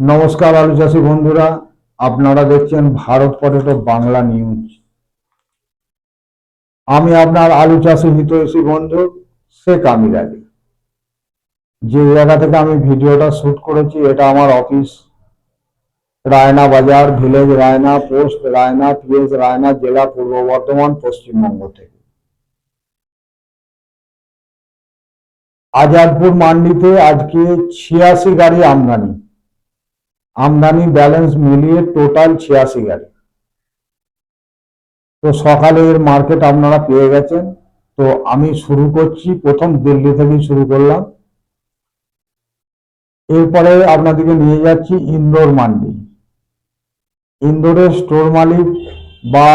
নমস্কার আলু চাষী বন্ধুরা, আপনারা দেখছেন ভারত পটেটো বাংলা নিউজ আমি আপনার আলু চাষী হিতৈষী বন্ধু শেখ আমির আলী। যে জায়গা থেকে আমি ভিডিওটা শুট করেছি, এটা আমার office Raina Bazar village Raina post Raina PS Raina, জেলা পূর্ব বর্ধমান, পশ্চিমবঙ্গ থেকে। আজাদপুর মান্ডিতে আজকে ছিয়াশি গাড়ি আমদানি। আমদানি ব্যালেন্স মিলিয়ে টোটাল ছিয়াশি গাড়ি। তো সকালে এর মার্কেট আপনারা পেয়ে গেছেন। তো আমি শুরু করছি, প্রথম দিল্লি থেকেই শুরু করলাম। এরপরে আপনাদেরকে নিয়ে যাচ্ছি ইন্দোর মান্ডি। ইন্দোরের স্টোর মালিক বা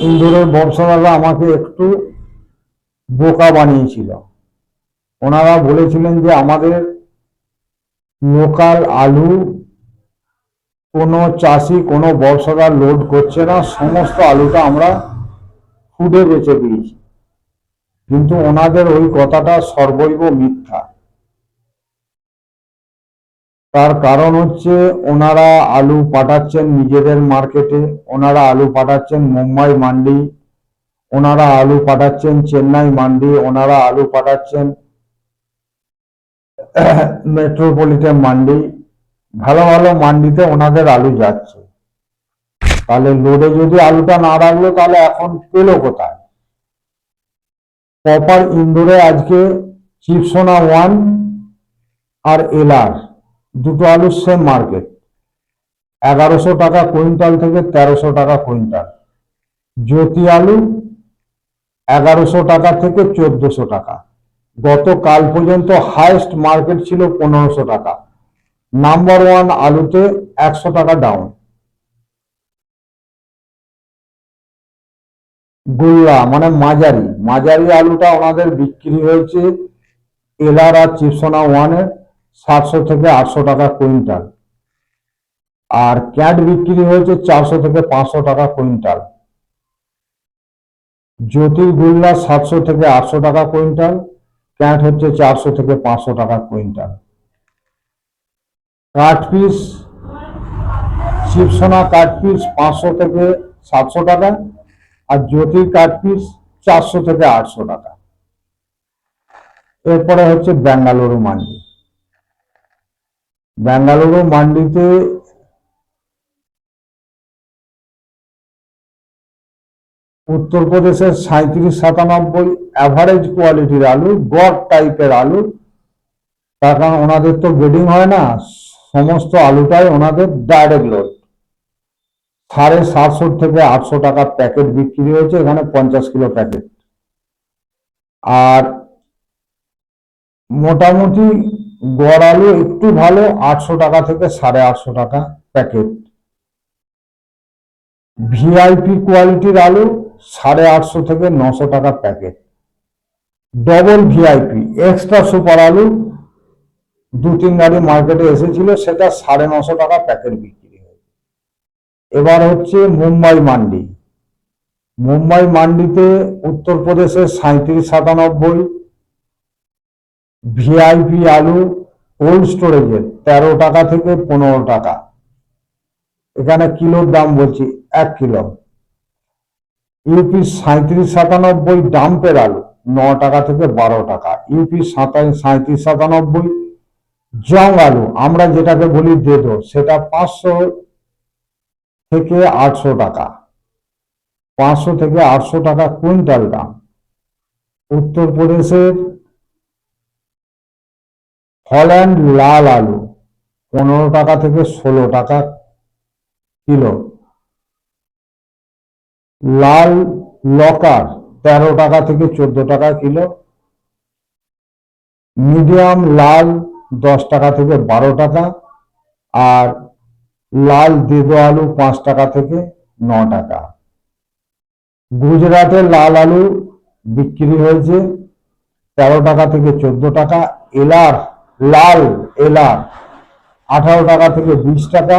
ইন্দোরের ব্যবসাদাররা আমাকে একটু বোকা বানিয়েছিল। ওনারা বলেছিলেন যে আমাদের লোকাল আলু, কোনো চাষি, কোনো ব্যবসাদার লোড করছে না, সমস্ত আলুটা আমরা ফুডে বেচে দিয়েছি। কিন্তু ওনাদের ওই কথাটা সর্বৈব মিথ্যা। তার কারণ হচ্ছে ওনারা আলু পাঠাচ্ছেন নিজেদের মার্কেটে, ওনারা আলু পাঠাচ্ছেন মুম্বাই, মান্ডি, ওনারা আলু পাঠাচ্ছেন চেন্নাই, মান্ডি, ওনারা আলু পাঠাচ্ছেন মেট্রোপলিটন মান্ডি ভালো ভালো মান্ডিতে ওনাদের আলু যাচ্ছে। তাহলে লোডে যদি আলুটা না রাখল, তাহলে এখন পেল কোথায়? প্রপার ইন্দোরে আজকে চিপসোনা ওয়ান আর এলআর দুটো আলুর সেম মার্কেট এগারোশো টাকা কুইন্টাল থেকে তেরোশো টাকা কুইন্টাল। জ্যোতি আলু এগারোশো টাকা থেকে চোদ্দশো টাকা। গতকাল পর্যন্ত হাইয়েস্ট মার্কেট ছিল পনেরোশো টাকা। নাম্বার ওয়ান আলুতে একশো টাকা ডাউন গুল্লা মানে মাঝারি। মাঝারি আলুটা ওনাদের বিক্রি হয়েছে এলার আর চিপসোনা ওয়ানের সাতশো থেকে আটশো টাকা কুইন্টাল আর ক্যাট বিক্রি হয়েছে চারশো থেকে পাঁচশো টাকা কুইন্টাল জ্যোতির্গুল্লা সাতশো থেকে আটশো টাকা কুইন্টাল ক্যাট হচ্ছে চারশো থেকে পাঁচশো টাকা কুইন্টাল। কাঠ পিস, শিবসোনা কাঠ পিস পাঁচশো থেকে সাতশো টাকা আর জ্যোতির কাঠ পিস চারশো থেকে আটশো টাকা। এরপরে হচ্ছে বেঙ্গালুরু মান্ডি। বেঙ্গালুরু মান্ডিতে উত্তরপ্রদেশের সাঁত্রিশ সাতানব্বই অ্যাভারেজ কোয়ালিটির আলু, গড টাইপের আলু। তার কারণ ওনাদের তো বেডিং হয় না, সমস্ত আলুটাই ওনাদের ডাইরেক্ট লোড সাড়ে সাতশো থেকে আটশো টাকা প্যাকেট বিক্রি হয়েছে, এখানে পঞ্চাশ কিলো প্যাকেট আর মোটামুটি গড় আলু একটু ভালো, আটশো টাকা থেকে সাড়ে আটশো টাকা প্যাকেট ভিআইপি কোয়ালিটির আলু সাড়ে আটশো থেকে নশো টাকা packet double VIP extra super আলু, দু তিন গাড়ি মার্কেটে এসেছিল, সেটা সাড়ে নশো টাকা প্যাকেট বিক্রি হয়েছে। এবার হচ্ছে মুম্বাই মান্ডি। মুম্বাই মান্ডিতে উত্তরপ্রদেশের সাঁত্রিশ সাতানব্বই ভিআইপি আলু কোল্ড স্টোরেজের তেরো টাকা থেকে পনেরো টাকা। এখানে কিলোর দাম বলছি, এক কিলো। ইউপি সাঁত্রিশ সাতানব্বই ডাম্পের আলু, ন টাকা থেকে বারো টাকা। ইউপি সাঁত্রিশ সাতানব্বই জং আলু, আমরা যেটাকে বলি দেদো সেটা পাঁচশো থেকে আটশো টাকা। পাঁচশো থেকে আটশো টাকা কুইন্টাল দাম উত্তরপ্রদেশের হল্যান্ড লাল আলু, পনেরো টাকা থেকে ষোলো টাকা কিলো। লাল লকার তেরো টাকা থেকে চোদ্দ টাকা কিলো, মিডিয়াম লাল দশ টাকা থেকে বারো টাকা, আর লাল দেদো আলু পাঁচ টাকা থেকে ন টাকা। গুজরাটে লাল আলু বিক্রি হয়েছে তেরো টাকা থেকে চোদ্দ টাকা, এলার, লাল, এলার আঠারো টাকা থেকে বিশ টাকা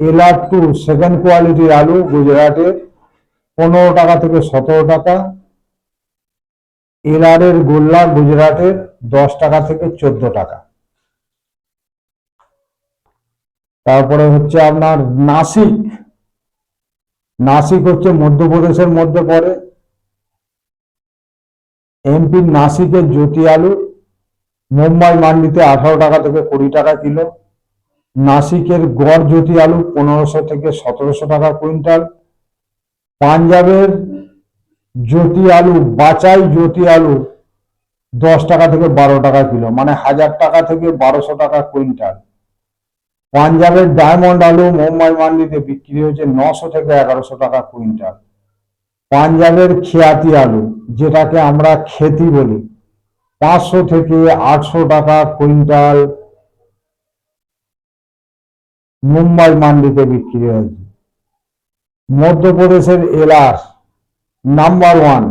এলার টু সেকেন্ড কোয়ালিটির আলু গুজরাটের পনেরো টাকা থেকে সতেরো টাকা। এলারের গোল্লা গুজরাটের দশ টাকা থেকে চোদ্দ টাকা। তারপরে হচ্ছে আপনার নাসিক। নাসিক হচ্ছে মধ্যপ্রদেশের মধ্যে পড়ে। এমপির নাসিকের জ্যোতি আলু, মুম্বাই মান্ডিতে আঠারো টাকা থেকে কুড়ি টাকা কিলো। নাসিকের গড় জ্যোতি আলু পনেরোশো থেকে সতেরোশো টাকা কুইন্টাল। পাঞ্জাবের জ্যোতি আলু বাচাই জ্যোতি আলু দশ টাকা থেকে বারো টাকা কিলো মানে হাজার টাকা থেকে বারোশো টাকা কুইন্টাল। পাঞ্জাবের ডায়মন্ড আলু মুম্বাই মান্ডিতে বিক্রি হচ্ছে নশো থেকে এগারোশো টাকা কুইন্টাল। পাঞ্জাবের খেয়াতি আলু, যেটাকে আমরা খেতি বলি, পাঁচশো থেকে আটশো টাকা কুইন্টাল মুম্বাই মান্ডিতে বিক্রি হয়েছে। মধ্যপ্রদেশের এলাস নাম্বার ওয়ান,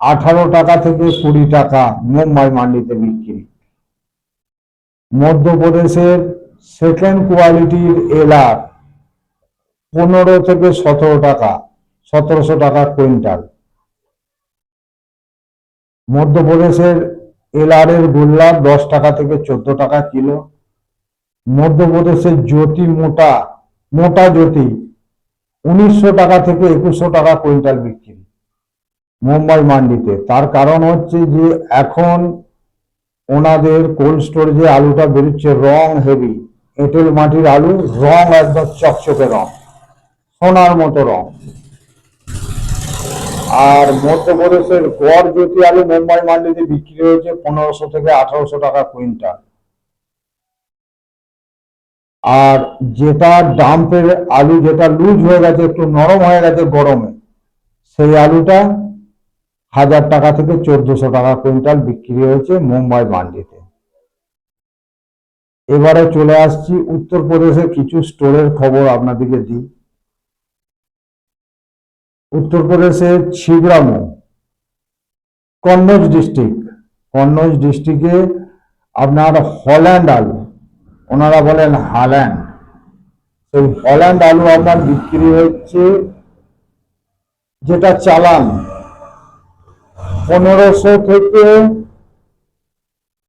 আঠারো টাকা থেকে কুড়ি টাকা মুম্বাই মান্ডিতে বিক্রি। মধ্যপ্রদেশের সেকেন্ড কোয়ালিটির এলার পনেরো থেকে সতেরো টাকা, সতেরোশো টাকা কুইন্টাল। মধ্যপ্রদেশের এলারের গোল্লা দশ টাকা থেকে চোদ্দ টাকা কিলো মধ্যপ্রদেশের জ্যোতি মোটা মোটা জ্যোতি, উনিশশো টাকা থেকে একুশশো টাকা কুইন্টাল বিক্রি মুম্বাই মান্ডিতে। তার কারণ হচ্ছে যে এখন ওনাদের কোল্ড স্টোরেজে আলুটা বেরোচ্ছে রং হেভি। এঁটেল মাটির আলু রং একদম চকচকে রং, সোনার মতো রং। আর মধ্যপ্রদেশের গড় জ্যোতি আলু মুম্বাই মান্ডিতে বিক্রি হয়েছে পনেরোশো থেকে আঠারোশো টাকা কুইন্টাল। আর যেটা ডাম্পের আলু যেটা লুজ হয়ে গেছে, একটু নরম হয়ে গেছে গরমে, সেই আলুটা হাজার টাকা থেকে চোদ্দশো টাকা কুইন্টাল বিক্রি হয়েছে মুম্বাই মান্ডিতে। এবারে চলে আসছি উত্তরপ্রদেশের কিছু স্টোরের খবর আপনাদেরকে দিই। উত্তরপ্রদেশের ছিবড়ামো কন্নৌজ ডিস্ট্রিক্ট। কন্নজ ডিস্ট্রিক্টে আপনার হল্যান্ড আলু ওনারা বলেন হাল্যান্ড। সেই হল্যান্ড আলু আপনার বিক্রি হচ্ছে, যেটা চালান, পনেরোশো থেকে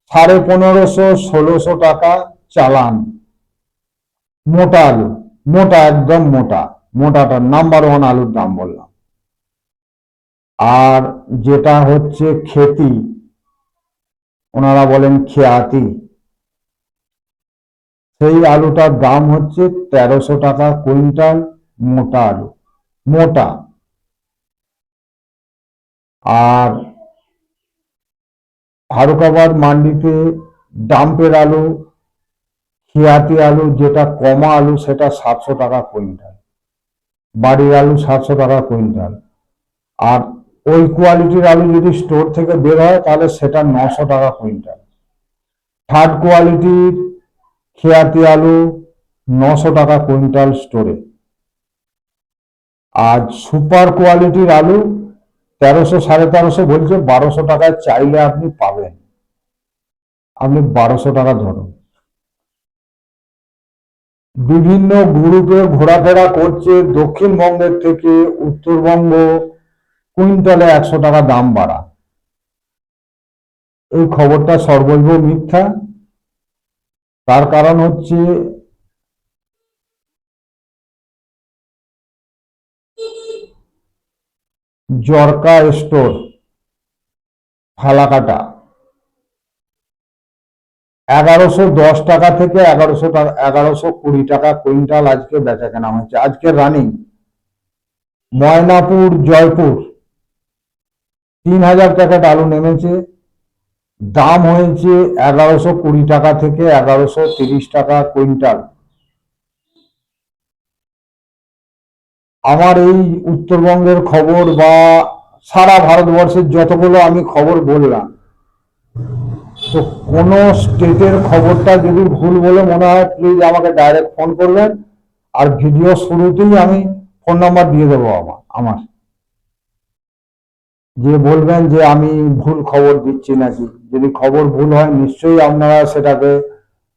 সাড়ে পনেরোশো, ষোলোশো টাকা চালান। মোটা আলু, মোটা, একদম মোটা। মোটাটা নাম্বার ওয়ান আলুর দাম বললাম। আর যেটা হচ্ছে খেতি, ওনারা বলেন খেয়াতি। সেই আলুটার দাম হচ্ছে তেরোশো টাকা কুইন্টাল মোটা আলু, মোটা। আর ফারুকাবাদ মান্ডিতে ডাম্পের আলু, খেয়াতি আলু, যেটা কমা আলু, সেটা সাতশো টাকা কুইন্টাল। বাড়ির আলু সাতশো টাকা কুইন্টাল। আর ওই কোয়ালিটির আলু যদি স্টোর থেকে বের হয়, তাহলে সেটা নশো টাকা কুইন্টাল। থার্ড কোয়ালিটির খেয়াতি আলু নশো টাকা কুইন্টাল স্টোরে। আর সুপার কোয়ালিটির আলু তেরোশো সাড়ে তেরোশো বলছে, বারোশো টাকায় চাইলে আপনি পাবেন। আপনি বারোশো টাকা ধরুন। বিভিন্ন গ্রুপে ঘোরাফেরা করছে দক্ষিণবঙ্গের থেকে উত্তরবঙ্গ, কুইন্টালে একশো টাকা দাম বাড়া। এই খবরটা সর্বৈব মিথ্যা। তার কারণ হচ্ছে জরকা স্টোর, ফালাকাটা। এগারোশো দশ টাকা থেকে এগারোশো টাকা, এগারোশো কুড়ি টাকা কুইন্টাল আজকে বেচা কেনা হয়েছে। আজকে রানিং, ময়নাপুর, জয়পুর। তিন হাজার প্যাকেট আলু নেমেছে। দাম হয়েছে এগারোশো কুড়ি টাকা থেকে এগারোশো তিরিশ টাকা কুইন্টাল। আমার এই উত্তরবঙ্গের খবর বা সারা ভারতবর্ষের যতগুলো আমি খবর বললাম, তো কোন স্টেটের খবরটা যদি ভুল বলে মনে হয় প্লিজ আমাকে ডাইরেক্ট ফোন করবেন, আর ভিডিও শুরুতেই আমি ফোন নাম্বার দিয়ে দেবো আমার আমার। যে বলবেন যে আমি ভুল খবর দিচ্ছি নাকি। যদি খবর ভুল হয়, নিশ্চয়ই আপনারা সেটাকে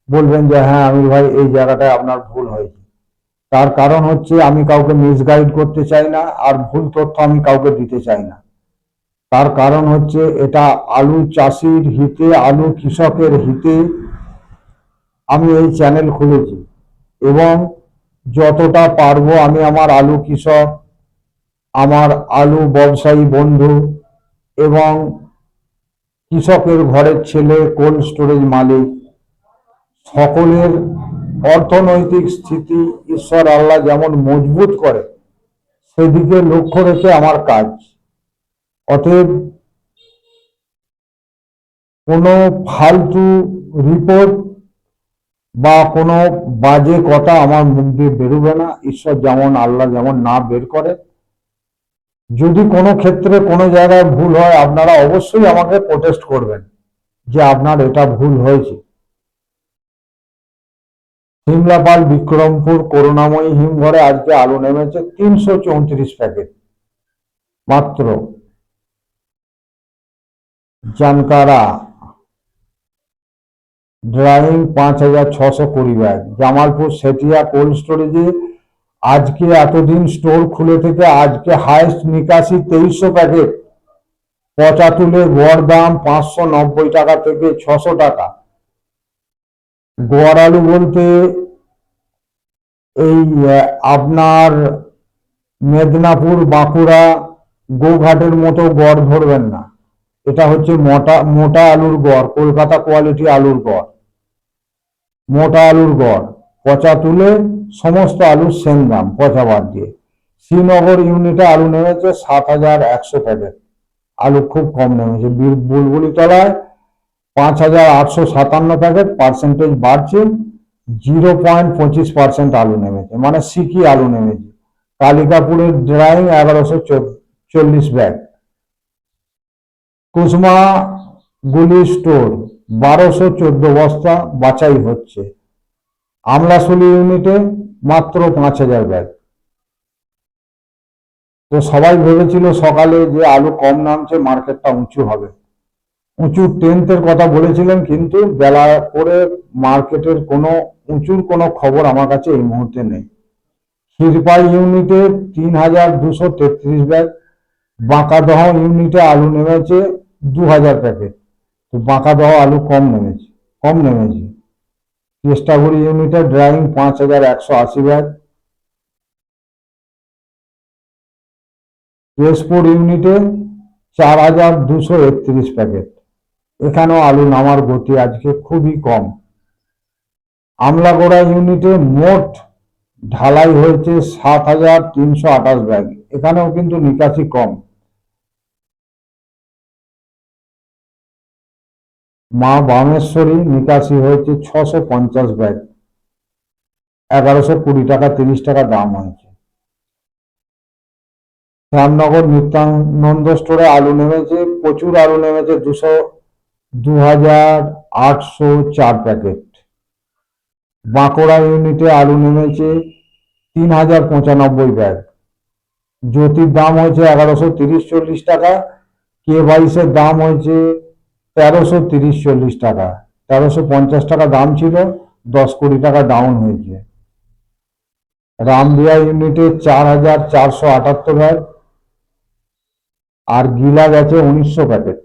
বলবেন যে হ্যাঁ আমি ভাই, এই জায়গাটায় আপনার ভুল হয়েছে। তার কারণ হচ্ছে, আমি কাউকে মিসগাইড করতে চাই না, আর ভুল তথ্য আমি কাউকে দিতে চাই না। তার কারণ হচ্ছে, এটা আলু চাষির হিতে, আলু কৃষকের হিতে আমি এই চ্যানেল খুলেছি। এবং যতটা পারব, আমি আমার আলু কৃষক আমার আলু ব্যবসায়ী বন্ধু এবং কৃষকের ঘরের ছেলে, কোল্ড স্টোরেজ মালিক। সকলের অর্থনৈতিক স্থিতি ঈশ্বর আল্লাহ যেমন মজবুত করে, সেদিকে লক্ষ্য রেখে আমার কাজ। অতএব কোনো ফালতু রিপোর্ট বা কোনো বাজে কথা আমার মুখ দিয়ে বেরোবে না। ঈশ্বর যেমন আল্লাহ যেমন না বের করে যদি কোনো ক্ষেত্রে কোনো জায়গায় ভুল হয়, আপনারা অবশ্যই আমাকে প্রোটেস্ট করবেন যে আপনার এটা ভুল হয়েছে। সিমলাপাল, বিক্রমপুর, করুণাময়ী হিমঘরে আজকে আলু নেমেছে তিনশো চৌত্রিশ প্যাকেট। মাত্র জানকারা ড্রাইং পাঁচ হাজার ছশো কুড়ি ব্যাগ। জামালপুর, সেটিয়া, কোল্ড স্টোরেজে আজকে এতদিন স্টোর খুলে থেকে আজকে হাইস্ট নিকাশি তেইশশো প্যাকেট। পচা তুলে গড় দাম পাঁচশো নব্বই টাকা থেকে ছশো টাকা। গোয়ার আলু বলতে এই আপনার মেদিনীপুর, বাঁকুড়া গোঘাটের মতো গড় ধরবেন না। এটা হচ্ছে মোটা মোটা আলুর গড়, কলকাতা কোয়ালিটি আলুর গড়। মোটা আলুর গড় পচা তুলে সমস্ত আলুর সেম দাম পচা বাদ দিয়ে। শ্রীনগর ইউনিটে আলু নেমেছে সাত হাজার একশো প্যাকেট। আলু খুব কম নেমেছে। বুলবুলি তলায় পাঁচ হাজার আটশো সাতান্ন প্যাকেট, পার্সেন্টেজ বাড়ছে। জিরো পয়েন্ট পঁচিশ পার্সেন্ট আলু নেমেছে। মানে সিকি আলু নেমেছে। কালিকাপুরের ড্রাইং এগারোশো চল্লিশ ব্যাগ। কুসমা গুলি স্টোর, বারোশো চোদ্দ বস্তা বাছাই হচ্ছে। আমলাশুলি ইউনিটে মাত্র পাঁচ হাজার ব্যাগ। তো সবাই ভেবেছিল সকালে যে আলু কম নামছে, মার্কেটটা উঁচু হবে। উঁচু টেন্থের কথা বলেছিলেন, কিন্তু বেলা করে মার্কেটের কোনো উঁচুর কোনো খবর আমার কাছে এই মুহূর্তে নেই। ক্ষীরপাই ইউনিটে তিন হাজার দুশো তেত্রিশ ব্যাগ, বাঁকাদহ ইউনিটে আলু নেমেছে দু হাজার প্যাকেট। তো বাঁকাদহ আলু কম নেমেছে কম নেমেছে। কেষ্টাগুড়ি ইউনিটে ড্রাইং পাঁচ হাজার একশো আশি ব্যাগ। কেশপুর ইউনিটে চার হাজার দুশো একত্রিশ প্যাকেট। এখানেও আলু নামার গতি আজকে খুবই কম। আমলাগোড়া ইউনিটে মোট ঢালাই হয়েছে সাত হাজার তিনশো আঠাশ ব্যাগ। এখানেও কিন্তু নিকাশি কম। মা বামেশ্বরী নিকাশি হয়েছে ছশো পঞ্চাশ ব্যাগ। এগারোশো কুড়ি টাকা, তিরিশ টাকা দাম হয়েছে। রামনগর নিত্যানন্দ স্টোরে আলু নেমেছে, প্রচুর আলু নেমেছে, দুশো দু হাজার আটশো চার প্যাকেট। বাঁকুড়া ইউনিটে আলু নেমেছে তিন হাজার পঁচানব্বই ব্যাগ। জ্যোতির দাম হয়েছে এগারোশো তিরিশ চল্লিশ টাকা, কে বাইশের দাম হয়েছে তেরোশো তিরিশ চল্লিশ টাকা। তেরোশো পঞ্চাশ টাকা দাম ছিল, দশ কোটি টাকা ডাউন হয়েছে। রামদিয়া ইউনিটে চার হাজার চারশো আটাত্তর ব্যাগ আর গিলা গেছে উনিশশো প্যাকেট।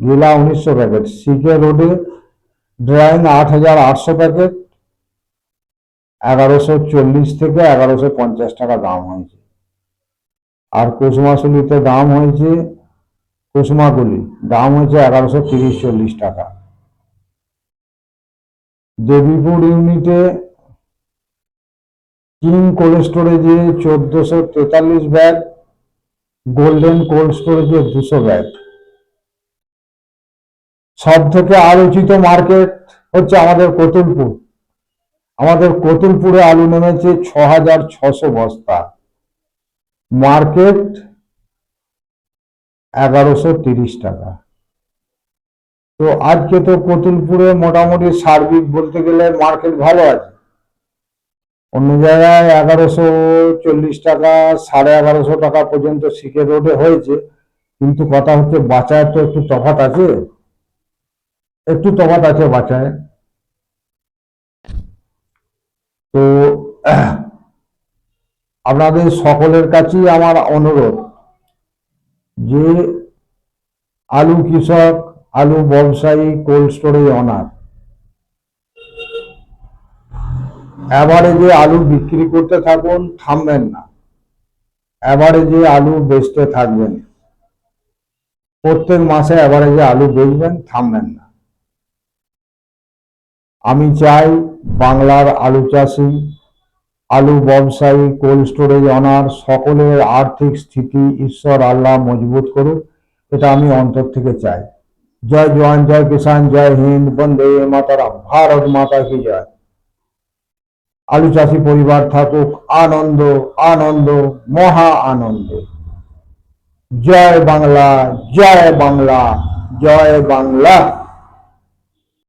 গিলা উনিশশো প্যাকেট। সিকে রোডে ড্রাইং আট হাজার আটশো প্যাকেট। এগারোশো চল্লিশ থেকে এগারোশো পঞ্চাশ টাকা দাম হয়েছে। আর কুসুমাশুলিতে দাম হয়েছে কুসুমাগুলি দাম হয়েছে এগারোশো তিরিশ চল্লিশ টাকা। দেবীপুর ইউনিটে কিং কোল্ড স্টোরেজে চোদ্দশো তেতাল্লিশ ব্যাগ, গোল্ডেন কোল্ড স্টোরেজে দুশো ব্যাগ। সব থেকে আলোচিত মার্কেট হচ্ছে আমাদের কতুলপুর। আমাদের কতুলপুরে আলু নেমেছে ছ হাজার ছশো বস্তা। মার্কেট এগারোশো তিরিশ টাকা। তো আজকে তো কতুলপুরে মোটামুটি সার্বিক বলতে গেলে মার্কেট ভালো আছে। অন্য জায়গায় এগারোশো চল্লিশ টাকা, সাড়ে এগারোশো টাকা পর্যন্ত শিখে রোডে হয়েছে। কিন্তু কথা হচ্ছে, বাঁচায় তো একটু তফাৎ আছে? একটু তফাৎ আছে বাঁচায়। তো আপনাদের সকলের কাছেই আমার অনুরোধ। যে আলু কৃষক, আলু ব্যবসায়ী কোল্ড স্টোরেজ অনার। অ্যাভারেজে আলু বিক্রি করতে থাকুন, থামবেন না। অ্যাভারেজে আলু বেচতে থাকবেন, প্রত্যেক মাসে অ্যাভারেজে আলু বেচবেন, থামবেন না। আমি চাই বাংলার আলু চাষি আলু ব্যবসায়ী কোল্ড স্টোরেজ অনার সকলের আর্থিক স্থিতি ঈশ্বর আল্লাহ মজবুত করুক, এটা আমি অন্তর থেকে চাই। জয় জওয়ান, জয় কিষান জয় হিন্দ, বন্দে মাতারা ভারত মাতা কি জয়। আলু চাষি পরিবার থাকুক, আনন্দ আনন্দ, মহা আনন্দ। জয় বাংলা জয় বাংলা জয় বাংলা।